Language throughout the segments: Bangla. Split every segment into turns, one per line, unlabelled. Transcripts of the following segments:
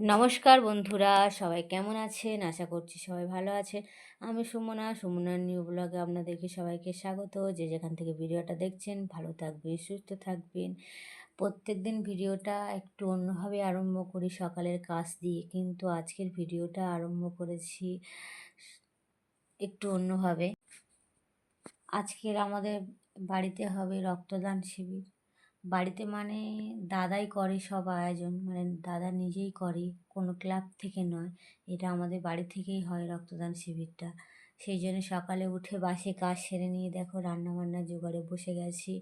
নমস্কার বন্ধুরা, সবাই কেমন আছেন? আশা করছি সবাই ভালো আছেন। আমি সুমনা, সুমনার নিউ ব্লগে আপনাদেরকে সবাইকে স্বাগত। যে যেখান থেকে ভিডিওটা দেখছেন, ভালো থাকবেন, সুস্থ থাকবেন। প্রত্যেক দিন ভিডিওটা একটু অন্যভাবে আরম্ভ করি। সকালের কাজ দিয়ে কিন্তু আজকের ভিডিওটা আরম্ভ করেছি একটু অন্যভাবে। আজকের আমাদের বাড়িতে হবে রক্তদান শিবির। বাড়িতে মানে দাদাই করে সব আয়োজন মানে দাদা নিজেই করে, কোনো ক্লাব থেকে নয়। এটা আমাদের বাড়ি থেকেই হয় রক্তদান শিবিরটা। সেই জন্য সকালে উঠে বাসে কাজ সেরে নিয়ে দেখো রান্নাবান্না জোগাড়ে বসে গেছি।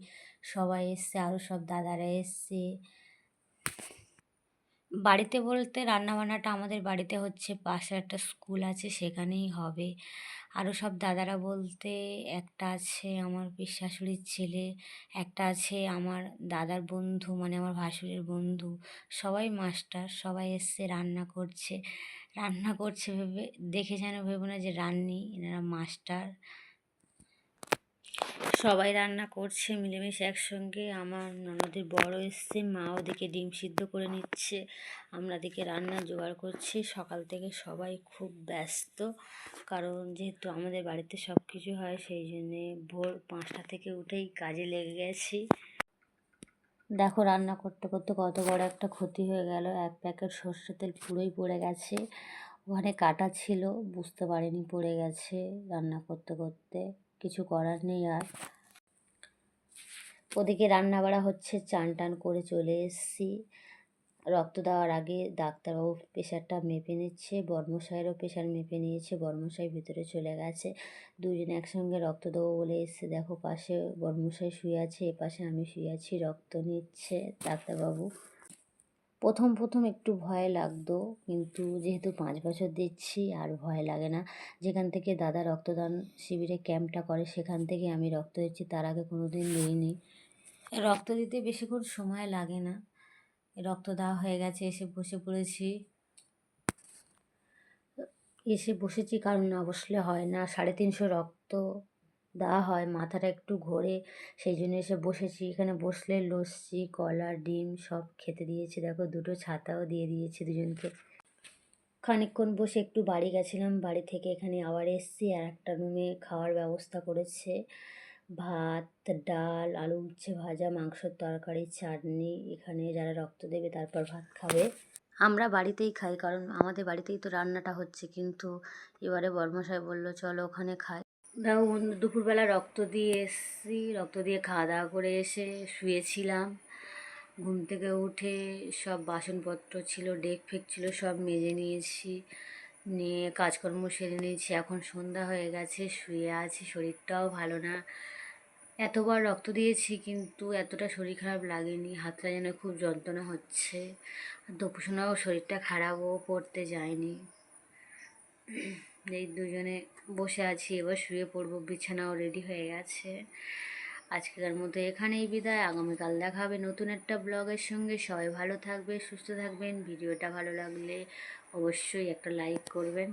সবাই এসছে আরও সব দাদারা এসছে। বাড়িতে বলতে রান্নাবান্নাটা আমাদের বাড়িতে হচ্ছে পাশে একটা স্কুল আছে, সেখানেই হবে। আরও সব দাদারা বলতে একটা আছে আমার শাশুড়ির ছেলে, একটা আছে আমার দাদার বন্ধু মানে আমার ভাসুরের বন্ধু। সবাই মাস্টার, সবাই এসছে রান্না করছে। রান্না করছে ভেবে, দেখে যেন ভেবো না যে রান্নি, এনারা মাস্টার। সবাই রান্না করছে, মিলেমিশে একসঙ্গে। আমার ননদের বড় এসছে মা ওদিকে ডিম সিদ্ধ করে নিচ্ছে, আমরা দিকে রান্না জোগাড় করছি। সকাল থেকে সবাই খুব ব্যস্ত, কারণ যেহেতু আমাদের বাড়িতে সব কিছু হয়, সেই জন্যে ভোর পাঁচটা থেকে উঠেই কাজে লেগে গেছি। দেখো রান্না করতে করতে কত বড় একটা ক্ষতি হয়ে গেল। এক প্যাকেট সর্ষে তেল পুরোই পড়ে গেছে। ওখানে কাটা ছিল, বুঝতে পারিনি পড়ে গেছে রান্না করতে করতে। কিছু করার নেই আর। ওদিকে রান্না বাড়া হচ্ছে চান টান করে চলে এসেছি। রক্ত দেওয়ার আগে ডাক্তারবাবু প্রেশারটা মেপে নিচ্ছে, বর্মশাইয়েরও প্রেশার মেপে নিয়েছে, বর্মশাই ভিতরে চলে গেছে। দুজনে একসঙ্গে রক্ত দেবো বলে এসছে। দেখো পাশে বর্মশাই শুয়ে আছে এ পাশে আমি শুয়ে আছি, রক্ত নিচ্ছে ডাক্তারবাবু। প্রথম প্রথম একটু ভয় লাগতো। কিন্তু যেহেতু পাঁচ বছর দিচ্ছি, আর ভয় লাগে না। যেখান থেকে দাদা রক্তদান শিবিরে ক্যাম্পটা করে, সেখান থেকে আমি রক্ত দিচ্ছি। তার আগে কোনো দিন দিইনি। রক্ত দিতে বেশিক্ষণ সময় লাগে না। রক্ত দেওয়া হয়ে গেছে, এসে বসে পড়েছি। এসে বসেছি, কারণ না বসলে হয় না। সাড়ে তিনশো রক্ত দেওয়া হয়, মাথাটা একটু ঘোরে। সেই জন্য এসে বসেছি। এখানে বসলে লস্যি, কলা, ডিম সব খেতে দিয়েছে। দেখো, দুটো ছাতাও দিয়ে দিয়েছে দুজনকে। খানিকক্ষণ বসে একটু বাড়ি গেছিলাম। বাড়ি থেকে এখানে আবার এসছি আর একটা রুমে খাওয়ার ব্যবস্থা করেছে। ভাত, ডাল, আলু উচ্ছে ভাজা, মাংসর তরকারি, চাটনি। এখানে যারা রক্ত দেবে তারপর ভাত খাবে। আমরা বাড়িতেই খাই, কারণ আমাদের বাড়িতেই তো রান্নাটা হচ্ছে। কিন্তু এবারে বর্মশাই বলল, চলো ওখানে খাই। দেখো দুপুরবেলা রক্ত দিয়ে এসেছি, রক্ত দিয়ে খাওয়া দাওয়া করে এসে শুয়েছিলাম। ঘুম থেকে উঠে সব বাসনপত্র ছিল, ডেক ফেক ছিল, সব মেজে নিয়েছি। নিয়ে কাজকর্ম সেরে নিয়েছি। এখন সন্ধ্যা হয়ে গেছে, শুয়ে আছি, শরীরটাও ভালো না। এতবার রক্ত দিয়েছি কিন্তু এতটা শরীর খারাপ লাগেনি, হাতটা যেন খুব যন্ত্রণা হচ্ছে। দুপুসোনাও শরীরটা খারাপও পড়তে যায়নি। এই দুজনে বসে আছি, এবার শুয়ে পড়ব, বিছানাও রেডি হয়ে গেছে। আজকের মতো এখানেই বিদায়, আগামীকাল দেখা হবে নতুন একটা ব্লগের সঙ্গে। সবাই ভালো থাকবে, সুস্থ থাকবেন, ভিডিওটা ভালো লাগলে অবশ্যই একটা লাইক করবেন।